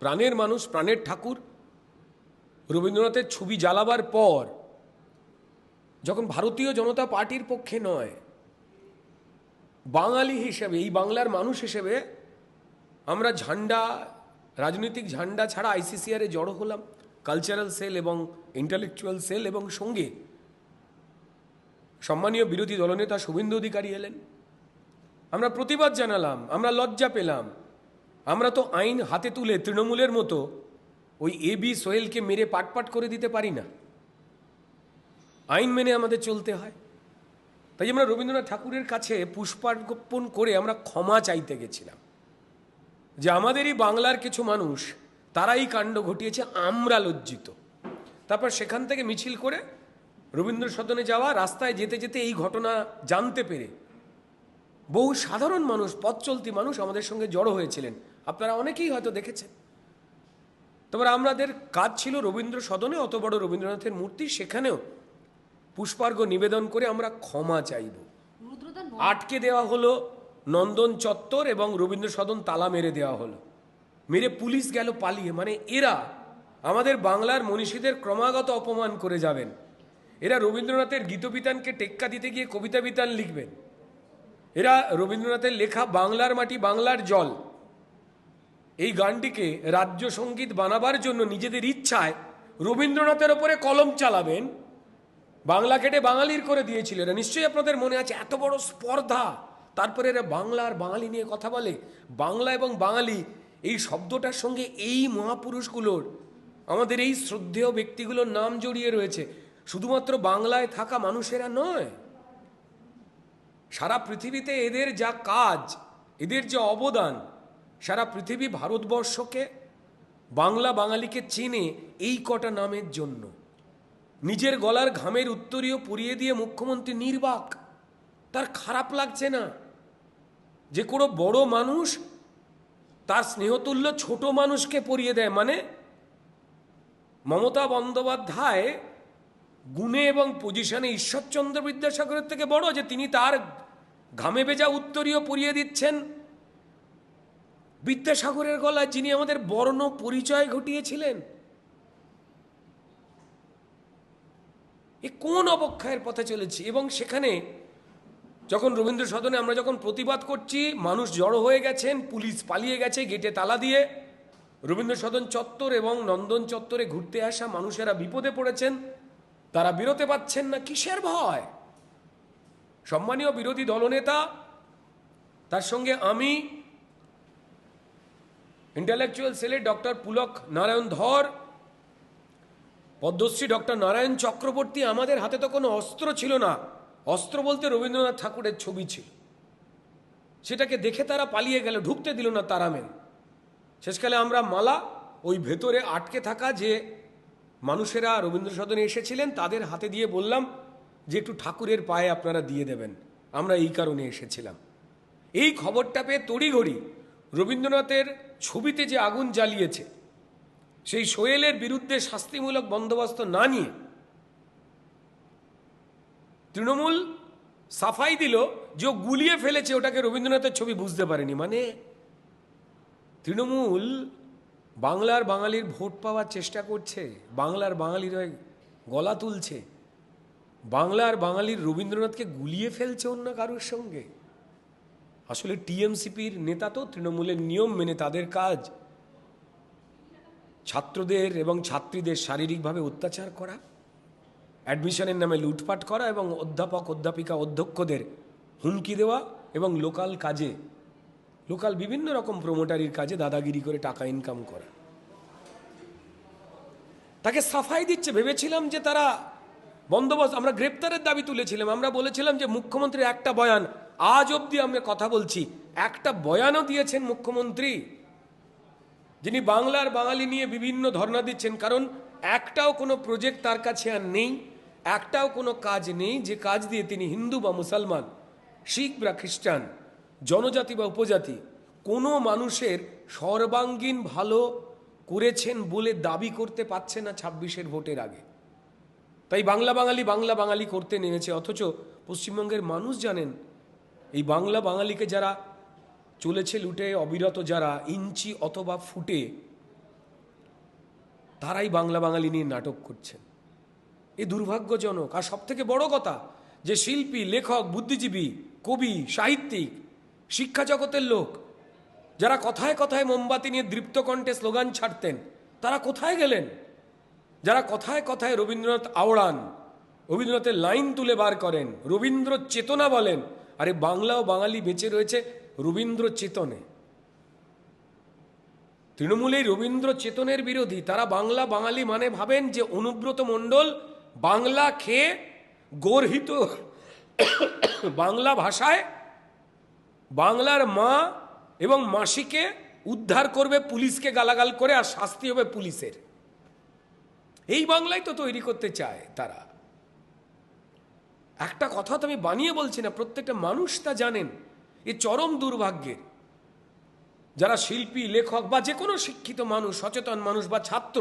প্রাণের মানুষ, প্রাণের ঠাকুর। রবীন্দ্রনাথের ছবি জ্বালাবার পর, যখন ভারতীয় জনতা পার্টির পক্ষে নয়, বাঙালি হিসেবে, এই বাংলার মানুষ হিসেবে আমরা ঝান্ডা, রাজনৈতিক ঝান্ডা ছাড়া আইসিসিআরে জড়ো হলাম। কালচারাল সেল এবং ইন্টালেকচুয়াল সেল এবং সঙ্গে সম্মানীয় বিরোধী দলনেতা শুভেন্দু অধিকারী এলেন। আমরা প্রতিবাদ জানালাম, আমরা লজ্জা পেলাম। আমরা তো আইন হাতে তুলে তৃণমূলের মতো ওই এ বি সোহেলকে মেরে পাটপাট করে দিতে পারি না। আইন মেনে আমাদের চলতে হয়। তাই আমরা রবীন্দ্রনাথ ঠাকুরের কাছে পুষ্পার্পণ করে আমরা ক্ষমা চাইতে গেছিলাম যে আমাদেরই বাংলার কিছু মানুষ, তারাই কাণ্ড ঘটিয়েছে, আমরা লজ্জিত। তারপর সেখান থেকে মিছিল করে রবীন্দ্র সদনে যাওয়া, রাস্তায় যেতে যেতে এই ঘটনা জানতে পেরে বহু সাধারণ মানুষ, পথ চলতি মানুষ আমাদের সঙ্গে জড়ো হয়েছিলেন। আপনারা অনেকেই হয়তো দেখেছেন। তারপর আমাদের কাজ ছিল রবীন্দ্র সদনে অত বড় রবীন্দ্রনাথের মূর্তি সেখানেও পুষ্পার্ঘ্য নিবেদন করে আমরা ক্ষমা চাইব। আটকে দেওয়া হলো নন্দন চত্বর এবং রবীন্দ্র সদন তালা মেরে দেওয়া হলো। মেরে পুলিশ গেল পালিয়ে। মানে এরা আমাদের বাংলার মনীষীদের ক্রমাগত অপমান করে যাবেন। এরা রবীন্দ্রনাথের গীতবিতানকে টেক্কা দিতে গিয়ে কবিতা বিতান লিখবেন। এরা রবীন্দ্রনাথের লেখা বাংলার মাটি বাংলার জল। এই গানটিকে রাজ্য সংগীত বানাবার জন্য নিজেদের ইচ্ছায় রবীন্দ্রনাথের ওপরে কলম চালাবেন। বাংলা কেটে বাঙালির করে দিয়েছিল এরা নিশ্চয়ই আপনাদের মনে আছে এত বড় স্পর্ধা। তারপরে এরা বাংলা আর বাঙালি নিয়ে কথা বলে। বাংলা এবং বাঙালি, এই শব্দটার সঙ্গে এই মহাপুরুষগুলোর, আমাদের এই শ্রদ্ধেয় ব্যক্তিগুলোর নাম জড়িয়ে রয়েছে। শুধুমাত্র বাংলায় থাকা মানুষেরা নয়। সারা পৃথিবীতে এদের যা কাজ, এদের যে অবদান সারা পৃথিবী ভারতবর্ষকে, বাংলা বাঙালিকে চেনে এই কটা নামের জন্য। নিজের গলার ঘামের উত্তরীয় পুড়িয়ে দিয়ে মুখ্যমন্ত্রী নির্বাক। তার খারাপ লাগছে না যে কোনো বড় মানুষ তার স্নেহতুল্য ছোট মানুষকে পরিয়ে দেয়। মানে মমতা বন্দ্যোপাধ্যায় গুণে এবং পজিশনে ঈশ্বরচন্দ্র বিদ্যাসাগরের থেকে বড় যে তিনি তার ঘামে ভেজা উত্তরীয় পরিয়ে দিচ্ছেন। বিদ্যাসাগরের গলায় যিনি আমাদের বর্ণ পরিচয় ঘটিয়েছিলেন, এ কোন অবক্ষয়ের পথে চলেছি? এবং সেখানে যখন রবীন্দ্র সদনে আমরা যখন প্রতিবাদ করছি, মানুষ জড়ো হয়ে গেছেন, পুলিশ পালিয়ে গেছে গেটে তালা দিয়ে রবীন্দ্র সদন চত্বর এবং নন্দন চত্বরে ঘুরতে আসা মানুষেরা বিপদে পড়েছেন, তারা বেরোতে পাচ্ছেন না, কিসের ভয়? সম্মানীয় বিরোধী দলনেতা, তার সঙ্গে আমি ইন্টালেকচুয়াল সেলের ডক্টর পুলক নারায়ণ ধর পদ্মশ্রী ডক্টর নারায়ণ চক্রবর্তী আমাদের হাতে তো কোনো অস্ত্র ছিল না। অস্ত্র বলতে রবীন্দ্রনাথ ঠাকুরের ছবি ছিল। সেটাকে দেখে তারা পালিয়ে গেল, ঢুকতে দিল না তারা মেন শেষকালে আমরা মালা ওই ভেতরে আটকে থাকা যে মানুষেরা রবীন্দ্র সদনে এসেছিলেন, তাদের হাতে দিয়ে বললাম যে একটু ঠাকুরের পায়ে আপনারা দিয়ে দেবেন। আমরা এই কারণে এসেছিলাম। এই খবরটা পেয়ে তড়িঘড়ি রবীন্দ্রনাথের ছবিতে যে আগুন জ্বালিয়েছে, সেই সোয়েলের বিরুদ্ধে শাস্তিমূলক বন্দোবস্ত না নিয়ে তৃণমূল সাফাই দিল যে গুলিয়ে ফেলেছে ওটাকে রবীন্দ্রনাথের ছবি বুঝতে পারেনি। মানে তৃণমূল বাংলার বাঙালির ভোট পাওয়ার চেষ্টা করছে, বাংলার বাঙালির গলা তুলছে, বাংলার বাঙালির রবীন্দ্রনাথকে গুলিয়ে ফেলছে অন্য কারোর সঙ্গে। আসলে টিএমসিপির নেতা তো তৃণমূলের নিয়ম মেনে তাদের কাজ। ছাত্রদের এবং ছাত্রীদের শারীরিকভাবে অত্যাচার করা, অ্যাডমিশনের নামে লুটপাট করা এবং অধ্যাপক, অধ্যাপিকা, অধ্যক্ষদের হুমকি দেওয়া এবং লোকাল কাজে, লোকাল বিভিন্ন রকম প্রোমোটারির কাজে দাদাগিরি করে টাকা ইনকাম করা। তাকে সাফাই দিচ্ছে। ভেবেছিলাম যে তারা বন্দোবস্ত, আমরা গ্রেপ্তারের দাবি তুলেছিলাম। আমরা বলেছিলাম যে মুখ্যমন্ত্রীর একটা বয়ান আজ অবধি আমরা কথা বলছি। একটা বয়ানও দিয়েছেন মুখ্যমন্ত্রী, যিনি বাংলার বাঙালি নিয়ে বিভিন্ন ধর্ণা দিচ্ছেন, কারণ একটাও কোনো প্রজেক্ট তার কাছে আর নেই, একটাও কোনো কাজ নেই, যে কাজ দিয়ে তিনি হিন্দু বা মুসলমান, শিখ বা খ্রিস্টান, জনজাতি বা উপজাতি, কোনো মানুষের সর্বাঙ্গীন ভালো করেছেন বলে দাবি করতে পারছে না ছাব্বিশের ভোটের আগে। তাই বাংলা বাঙালি বাংলা বাঙালি করতে নেমেছে, অথচ পশ্চিমবঙ্গের মানুষ জানেন এই বাংলা বাঙালিকে যারা চলেছে লুটে, অবিরত যারা ইঞ্চি অথবা ফুটে, তারাই বাংলা বাঙালি নিয়ে নাটক করছেন। এ দুর্ভাগ্যজনক। আর সব থেকে বড় কথা, যে শিল্পী, লেখক, বুদ্ধিজীবী, কবি, সাহিত্যিক, শিক্ষা জগতের লোক, যারা কথায় কথায় মোমবাতি নিয়ে দৃপ্ত কণ্ঠে স্লোগান ছাড়তেন, তারা কোথায় গেলেন? যারা কথায় কথায় রবীন্দ্রনাথ আওড়ান, রবীন্দ্রনাথের লাইন তুলে বার করেন রবীন্দ্র চেতনা বলেন আরে বাংলা ও বাঙালি বেঁচে রয়েছে রবীন্দ্র চেতনে। তৃণমূলেই রবীন্দ্র চেতনের বিরোধী, তারা বাংলা বাঙালি মানে ভাবেন যে অনুব্রত মণ্ডল বাংলা খেয়ে গর্হিত। বাংলা ভাষায় বাংলার মা এবং মাসিকে উদ্ধার করবে পুলিশকে গালাগাল করে আর শাস্তি হবে পুলিশের। এই বাংলায় তো তৈরি করতে চায় তারা। একটা কথা তো আমি বানিয়ে বলছি না, প্রত্যেকটা মানুষ তা জানেন। এ চরম দুর্ভাগ্যের যারা শিল্পী, লেখক বা যে কোনো শিক্ষিত মানুষ, সচেতন মানুষ বা ছাত্র